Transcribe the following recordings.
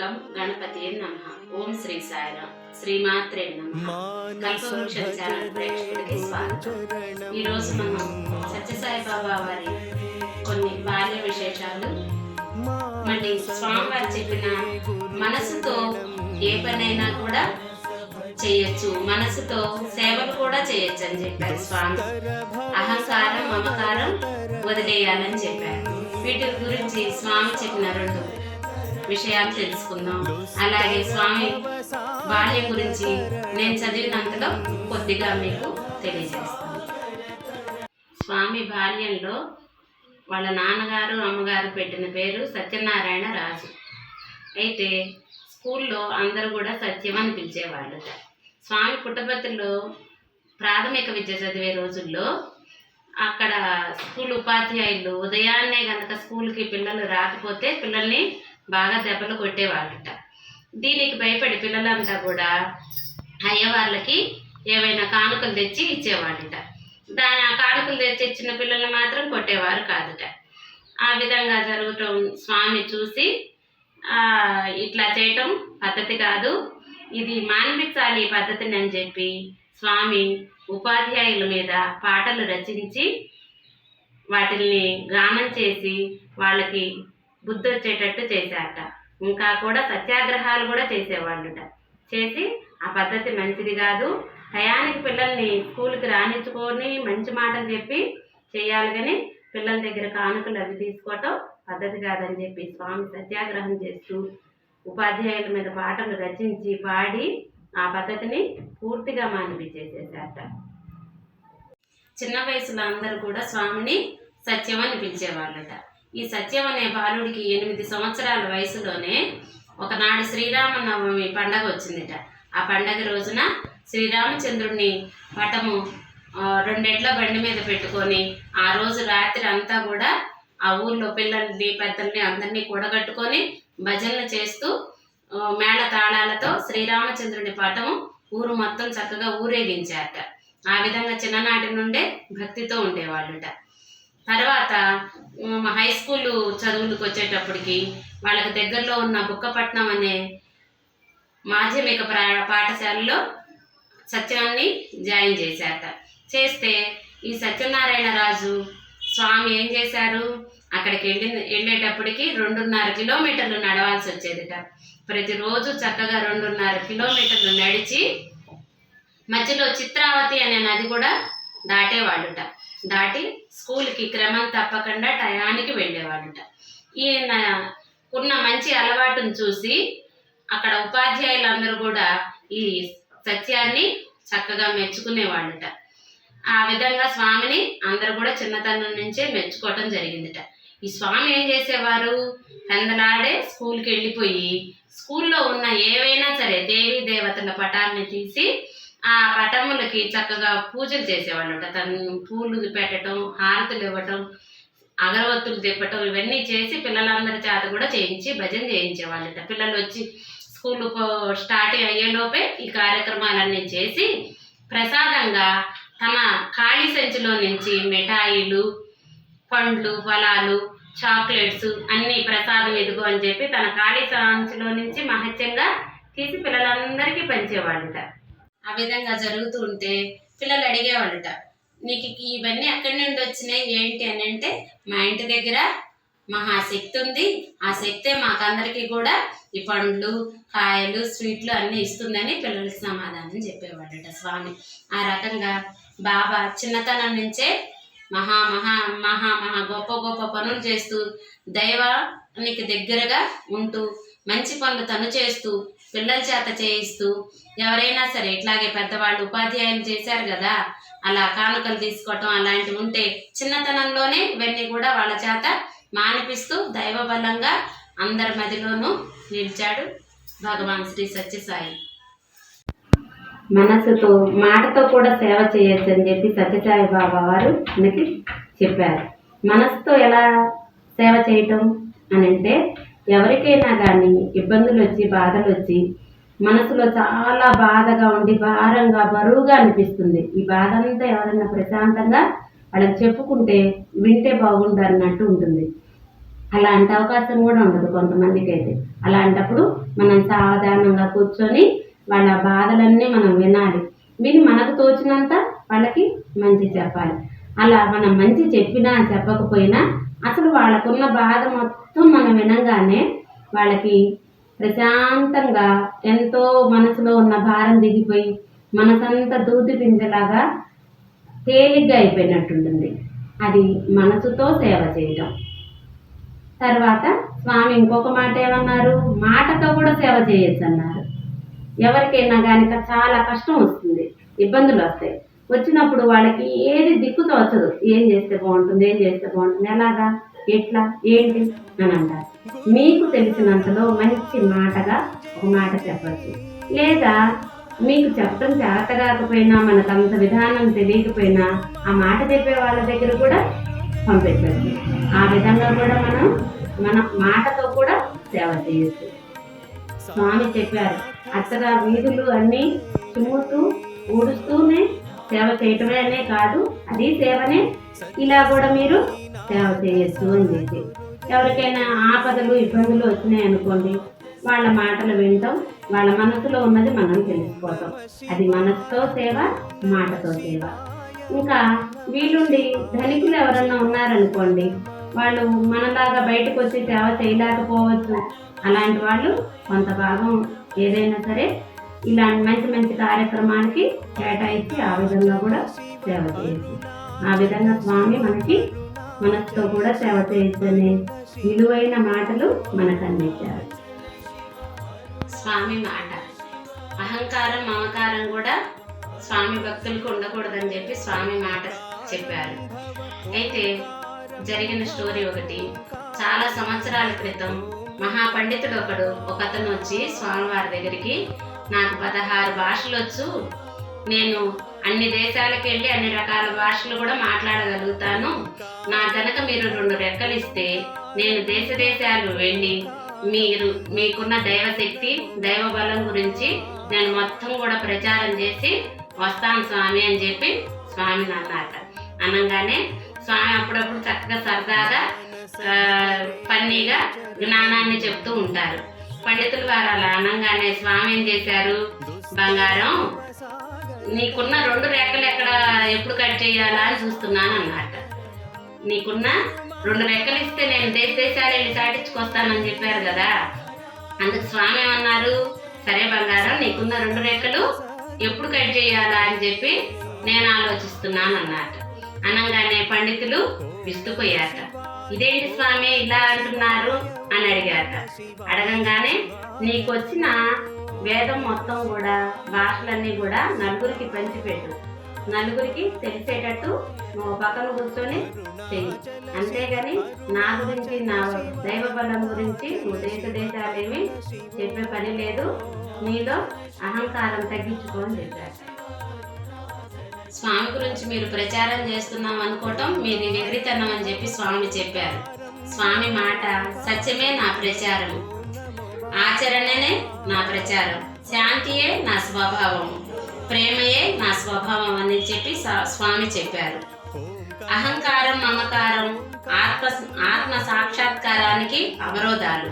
గం గణపతి నమ. ఓం శ్రీ సాయిరామ్. శ్రీమాత్రే నమ. కల్పవృక్ష ఛానల్ స్వాగతం. ఈ రోజు మనం సత్యసాయి బాబా వారి కొన్ని బాల్య విశేషాలు. మళ్ళీ స్వామివారు చెప్పిన మనసుతో ఏ పనైనా కూడా చేయొచ్చు. మనసుతో సేవలు కూడా చేయొచ్చు అని చెప్పారు స్వామి. అహంకారం మమకారం వదిలేయాలని చెప్పారు. వీటి గురించి స్వామి చెప్పిన రెండు విషయాలు తెలుసుకుందాం. అలాగే స్వామి బాల్యం గురించి నేను చదివినంతలో కొద్దిగా మీకు తెలియజేస్తాను. స్వామి బాల్యంలో వాళ్ళ నాన్నగారు అమ్మగారు పెట్టిన పేరు సత్యనారాయణ రాజు. అయితే స్కూల్లో అందరూ కూడా సత్యం అని పిలిచేవాళ్ళు. స్వామి పుట్టపర్తిలో ప్రాథమిక విద్య చదివే రోజుల్లో అక్కడ స్కూల్ ఉపాధ్యాయులు ఉదయాన్నే కనుక స్కూల్కి పిల్లలు రాకపోతే పిల్లల్ని బాగా దెబ్బలు కొట్టేవాళ్ళట. దీనికి భయపడి పిల్లలంతా కూడా అయ్యవాళ్ళకి ఏవైనా కానుకలు తెచ్చి ఇచ్చేవాళ్ళట. దాని ఆ కానుకలు తెచ్చి ఇచ్చిన పిల్లల్ని మాత్రం కొట్టేవారు కాదుట. ఆ విధంగా జరగటం స్వామి చూసి ఇట్లా చేయటం పద్ధతి కాదు. ఇది మాన్పించాలి ఈ పద్ధతిని అని చెప్పి స్వామి ఉపాధ్యాయుల మీద పాటలు రచించి వాటిల్ని గానం చేసి వాళ్ళకి బుద్ధి వచ్చేటట్టు చేశారట. ఇంకా కూడా సత్యాగ్రహాలు కూడా చేసేవాళ్ళుట. చేసి ఆ పద్ధతి మంచిది కాదు. టయానికి పిల్లల్ని స్కూల్కి రాణించుకొని మంచి మాటలు చెప్పి చేయాలి కానీ పిల్లల దగ్గర కానుకలు అవి తీసుకోవటం పద్ధతి కాదని చెప్పి స్వామి సత్యాగ్రహం చేస్తూ ఉపాధ్యాయుల మీద పాటలు రచించి పాడి ఆ పద్ధతిని పూర్తిగా మానిపించేసేసారట చిన్న వయసులో అందరూ కూడా స్వామిని సత్యం అని పిలిచేవాళ్ళట ఈ సత్యం అనే బాలుడికి ఎనిమిది సంవత్సరాల వయసులోనే ఒకనాడు శ్రీరామనవమి పండగ వచ్చిందిట. ఆ పండగ రోజున శ్రీరామచంద్రుడిని పటము రెండెట్ల బండి మీద పెట్టుకొని ఆ రోజు రాత్రి అంతా కూడా ఆ ఊర్లో పిల్లల్ని పెద్దల్ని అందరినీ కూడగట్టుకొని భజనలు చేస్తూ మేళ తాళాలతో శ్రీరామచంద్రుని పటం ఊరు మొత్తం చక్కగా ఊరేగించారట. ఆ విధంగా చిన్ననాటి నుండే భక్తితో ఉండేవాళ్ళుట. తర్వాత హై స్కూల్ చదువులకు వచ్చేటప్పటికి వాళ్ళకి దగ్గరలో ఉన్న బుక్కపట్నం అనే మాధ్యమిక పాఠశాలలో సత్యాన్ని జాయిన్ చేశారట. చేస్తే ఈ సత్యనారాయణ రాజు స్వామి ఏం చేశారు? అక్కడికి వెళ్ళి వెళ్ళేటప్పటికి రెండున్నర కిలోమీటర్లు నడవాల్సి వచ్చేదిట. ప్రతిరోజు చక్కగా రెండున్నర కిలోమీటర్లు నడిచి మధ్యలో చిత్రావతి అనే నది కూడా దాటేవాళ్ళుట. దాటి స్కూల్కి క్రమం తప్పకుండా టయానికి వెళ్ళేవాడుట ఈయన ఉన్న మంచి అలవాటును చూసి అక్కడ ఉపాధ్యాయులందరూ కూడా ఈ సత్యాన్ని చక్కగా మెచ్చుకునేవాళ్ళుట. ఆ విధంగా స్వామిని అందరూ కూడా చిన్నతనం నుంచే మెచ్చుకోవటం జరిగిందిట. ఈ స్వామి ఏం చేసేవారు? పెందలాడే స్కూల్కి వెళ్ళిపోయి స్కూల్లో ఉన్న ఏవైనా సరే దేవీ దేవతల పటాన్ని తీసి ఆ పటములకి చక్కగా పూజలు చేసేవాళ్ళట. తను పూలు పెట్టడం హారతులు ఇవ్వటం అగరవత్తులు తిప్పటం ఇవన్నీ చేసి పిల్లలందరి చేత కూడా చేయించి భజన చేయించేవాళ్ళట. పిల్లలు వచ్చి స్కూల్ స్టార్ట్ అయ్యేలోపే ఈ కార్యక్రమాలన్నీ చేసి ప్రసాదంగా తన ఖాళీ సంచిలో నుంచి మిఠాయిలు పండ్లు ఫలాలు చాక్లెట్స్ అన్ని ప్రసాదం ఎదుగు అని చెప్పి తన ఖాళీ సంచిలో నుంచి మహత్యంగా తీసి పిల్లలందరికీ పంచేవాళ్ళట. ఆ విధంగా జరుగుతూ ఉంటే పిల్లలు అడిగేవాళ్ళట నీకు ఇవన్నీ ఎక్కడి నుండి వచ్చినాయి? ఏంటి? అని అంటే మా ఇంటి దగ్గర మహాశక్తి ఉంది. ఆ శక్తే మాకందరికీ కూడా ఈ పండ్లు కాయలు స్వీట్లు అన్నీ ఇస్తుందని పిల్లలకి సమాధానం చెప్పేవాడట స్వామి. ఆ రకంగా బాబా చిన్నతనం నుంచే మహా మహా మహా మహా గొప్ప గొప్ప పనులు చేస్తూ దైవానికి దగ్గరగా ఉంటూ మంచి పనులు తను చేస్తూ పిల్లల చేత చేయిస్తూ ఎవరైనా సరే ఇట్లాగే పెద్దవాళ్ళు ఉపాధ్యాయులు చేశారు కదా అలా కానుకలు తీసుకోవటం అలాంటివి ఉంటే చిన్నతనంలోనే ఇవన్నీ కూడా వాళ్ళ చేత మానిపిస్తూ దైవ బలంగా అందరి మదిలోనూ నిలిచాడు భగవాన్ శ్రీ సత్యసాయి. మనసుతో మాటతో కూడా సేవ చేయొచ్చు అని చెప్పి సత్యసాయి బాబా వారు మనకి చెప్పారు. మనసుతో ఎలా సేవ చేయటం అని అంటే ఎవరికైనా కానీ ఇబ్బందులు వచ్చి బాధలు వచ్చి మనసులో చాలా బాధగా ఉండి భారంగా బరువుగా అనిపిస్తుంది. ఈ బాధ అంతా ఎవరైనా ప్రశాంతంగా వాళ్ళకి చెప్పుకుంటే వింటే బాగుండు అన్నట్టు ఉంటుంది. అలాంటి అవకాశం కూడా ఉండదు కొంతమందికి అయితే అలాంటప్పుడు మనం సాధారణంగా కూర్చొని వాళ్ళ బాధలన్నీ మనం వినాలి. విని మనకు తోచినంత వాళ్ళకి మంచి చెప్పాలి. అలా మనం మంచి చెప్పినా చెప్పకపోయినా అసలు వాళ్ళకున్న బాధ మొత్తం మనం వినగానే వాళ్ళకి ప్రశాంతంగా ఎంతో మనసులో ఉన్న భారం దిగిపోయి మనసంతా దూది పింజలాగా తేలిగ్గా అయిపోయినట్టుంటుంది. అది మనసుతో సేవ చేయటం. తర్వాత స్వామి ఇంకొక మాట ఏమన్నారు? మాటతో కూడా సేవ చేయొచ్చు అన్నారు ఎవరికైనా కనుక చాలా కష్టం వస్తుంది. ఇబ్బందులు వస్తాయి. వచ్చినప్పుడు వాళ్ళకి ఏది దిక్కు తోచదు. ఏం చేస్తే బాగుంటుంది ఏం చేస్తే బాగుంటుంది. ఎలాగా? ఎట్లా? ఏంటి? అని అంటారు. మీకు తెలిసినంతలో మంచి మాటగా ఒక మాట చెప్పచ్చు. లేదా మీకు చెప్పడం చేత కాకపోయినా మనకు అంత విధానం తెలియకపోయినా ఆ మాట చెప్పే వాళ్ళ దగ్గర కూడా పంపించవచ్చు ఆ విధంగా కూడా మనం మన మాటతో కూడా సేవ చేయొచ్చు. స్వామి చెప్పారు అత్తగా వీధులు అన్నీ చుమ్ముతూ ఊడుస్తూనే సేవ చేయటమే అనే కాదు అది సేవనే. ఇలా కూడా మీరు సేవ చేయొచ్చు అని చెప్పి. ఎవరికైనా ఆపదలు ఇబ్బందులు వచ్చినాయి అనుకోండి వాళ్ళ మాటలు వింటాం వాళ్ళ మనసులో ఉన్నది మనం తెలుసుకోవటం. అది మనసుతో సేవ మాటతో సేవ. ఇంకా వీళ్ళుండి ధనికులు ఎవరన్నా ఉన్నారనుకోండి వాళ్ళు మనలాగా బయటకు వచ్చి సేవ చేయలేకపోవచ్చు. అలాంటి వాళ్ళు కొంత భాగం ఏదైనా సరే ఇలాంటి మంచి మంచి కార్యక్రమానికి కేటాయించి ఆ విధంగా కూడా సేవ చేయొచ్చు ఆ విధంగా స్వామి మనకి మనసుతో కూడా సేవ చేయొచ్చని విలువైన మాటలు మనకు అందించారు. స్వామి మాట. అహంకారం మమకారం కూడా స్వామి భక్తులకు ఉండకూడదని చెప్పి స్వామి మాట చెప్పారు. అయితే జరిగిన స్టోరీ ఒకటి. చాలా సంవత్సరాల క్రితం మహాపండితుడు ఒకడు ఒక అతను వచ్చి స్వామివారి దగ్గరికి నాకు పదహారు భాషలు వచ్చు నేను అన్ని దేశాలకు వెళ్ళి అన్ని రకాల భాషలు కూడా మాట్లాడగలుగుతాను. నా కనుక మీరు రెండు రెక్కలు ఇస్తే నేను దేశ దేశాలు వెళ్ళి మీరు మీకున్న దైవశక్తి దైవ బలం గురించి నేను మొత్తం కూడా ప్రచారం చేసి వస్తాను స్వామి అని చెప్పి స్వామిని అన్నారట అనగానే స్వామి అప్పుడప్పుడు చక్కగా సరదాగా పన్నీగా ఫన్నీగా జ్ఞానాన్ని చెప్తూ ఉంటారు. పండితులు వారు అలా అనగానే స్వామి ఏం చేశారు? బంగారం? నీకున్న రెండు రెక్కలు ఎక్కడ ఎప్పుడు కట్ చేయాలా? అని చూస్తున్నాను అన్నమాట నీకున్న రెండు రెక్కలు ఇస్తే నేను దేశ దేశాలు వెళ్ళి చాటించుకొస్తానని చెప్పారు కదా. అందుకు స్వామి ఏమన్నారు? సరే బంగారం నీకున్న రెండు రెక్కలు ఎప్పుడు కట్ చేయాలా? అని చెప్పి నేను ఆలోచిస్తున్నాను అన్నమాట అనగానే పండితులు విస్తుపోయారట. ఇదేంటి స్వామి ఇలా అంటున్నారు అని అడిగాట అడగంగానే నీకు వచ్చిన వేదం మొత్తం కూడా భాషలన్నీ కూడా నలుగురికి పంచిపెట్టు. నలుగురికి తెలిసేటట్టు నువ్వు పక్కన కూర్చొని చెయ్యి. అంతేగాని నా గురించి నా దైవ బలం గురించి నువ్వు దేశ దేశాలేమి చెప్పే పని లేదు. నీలో అహంకారం తగ్గించుకోని చెప్పారు. స్వామి గురించి మీరు ప్రచారం చేస్తున్నాం అనుకోవటం మీది వెర్రితనం అని చెప్పి స్వామి చెప్పారు. స్వామి మాట సత్యమే నా ప్రచారం. ఆచరణనే నా ప్రచారం. శాంతియే నా స్వభావం. ప్రేమయే నా స్వభావం అని చెప్పి స్వామి చెప్పారు. అహంకారం మమకారం ఆత్మ ఆత్మ సాక్షాత్కారానికి అవరోధాలు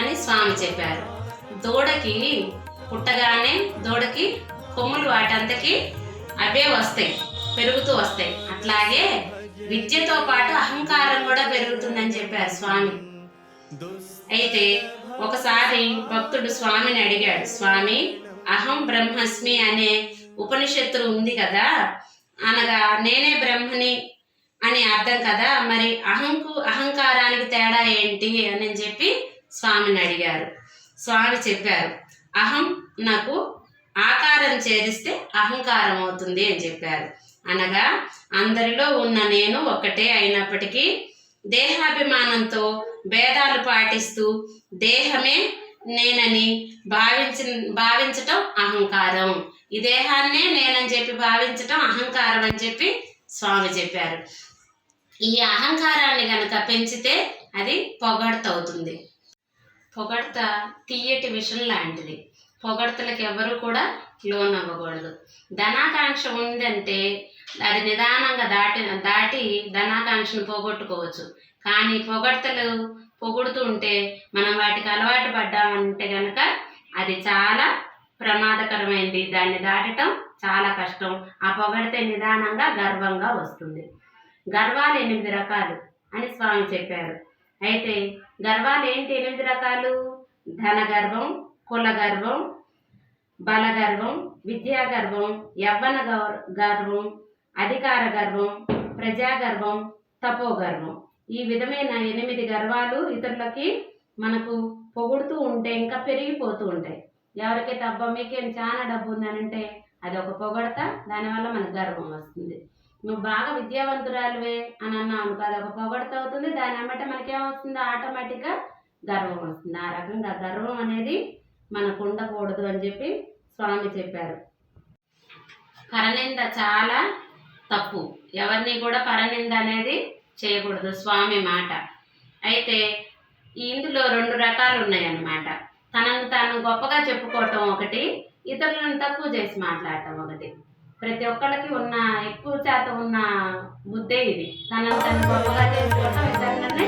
అని స్వామి చెప్పారు. దూడకి పుట్టగానే దూడకి కొమ్ములు వాటంతకి అవే వస్తాయి పెరుగుతూ వస్తాయి. అట్లాగే విద్యతో పాటు అహంకారం కూడా పెరుగుతుందని చెప్పారు స్వామి. అయితే ఒకసారి భక్తుడు స్వామిని అడిగాడు స్వామి అహం బ్రహ్మస్మి అనే ఉపనిషత్తు ఉంది కదా? అనగా నేనే బ్రహ్మని అని అర్థం కదా? మరి అహంకు అహంకారానికి తేడా ఏంటి? అని చెప్పి స్వామిని అడిగారు. స్వామి చెప్పారు అహం నాకు ఆకారం చేరిస్తే అహంకారం అవుతుంది అని చెప్పారు. అనగా అందరిలో ఉన్న నేను ఒక్కటే అయినప్పటికీ దేహాభిమానంతో భేదాలు పాటిస్తూ దేహమే నేనని భావించి భావించటం అహంకారం. ఈ దేహాన్నే నేనని చెప్పి భావించటం అహంకారం అని చెప్పి స్వామి చెప్పారు. ఈ అహంకారాన్ని కనుక పెంచితే అది పొగడత అవుతుంది పొగడత తీయటి విషం లాంటిది. పొగడ్తలకు ఎవరు కూడా లోన్ అవ్వకూడదు ధనాకాంక్ష ఉందంటే అది నిదానంగా దాటి దాటి ధనాకాంక్షను పోగొట్టుకోవచ్చు. కానీ పొగడ్తలు పొగుడుతూ ఉంటే మనం వాటికి అలవాటు పడ్డామంటే కనుక అది చాలా ప్రమాదకరమైంది. దాన్ని దాటటం చాలా కష్టం. ఆ పొగడితే నిదానంగా గర్వంగా వస్తుంది. గర్వాలు ఎనిమిది రకాలు అని స్వామి చెప్పారు. అయితే గర్వాలు ఏంటి ఎనిమిది రకాలు? ధన గర్వం కుల గర్వం బల గర్వం విద్యా గర్వం యవ్వన గౌర- గర్వం అధికార గర్వం ప్రజా గర్వం తపో గర్వం ఈ విధమైన ఎనిమిది గర్వాలు ఇతరులకి మనకు పొగుడుతూ ఉంటే ఇంకా పెరిగిపోతూ ఉంటాయి. ఎవరికైతే అబ్బా మీకేం చాలా డబ్బు ఉందని అంటే అది ఒక పొగడత? దానివల్ల మనకు గర్వం వస్తుంది. నువ్వు బాగా విద్యావంతురాలువే అని అన్నావు అనుకో అది ఒక పొగడత అవుతుంది. దాని అమ్మట మనకేమవుతుంది ఆటోమేటిక్గా గర్వం వస్తుంది. ఆ రకంగా గర్వం అనేది మనకు ఉండకూడదు అని చెప్పి స్వామి చెప్పారు. పరనింద చాలా తప్పు. ఎవరిని కూడా పరనింద అనేది చేయకూడదు స్వామి మాట. అయితే ఇందులో రెండు రకాలు ఉన్నాయన్నమాట. తనను తాను గొప్పగా చెప్పుకోవటం ఒకటి ఇతరులను తక్కువ చేసి మాట్లాడటం ఒకటి. ప్రతి ఒక్కళ్ళకి ఉన్న ఎక్కువ శాతం ఉన్న బుద్ధే ఇది. తనను తను గొప్పగా చేసుకోవటం ఇతరులని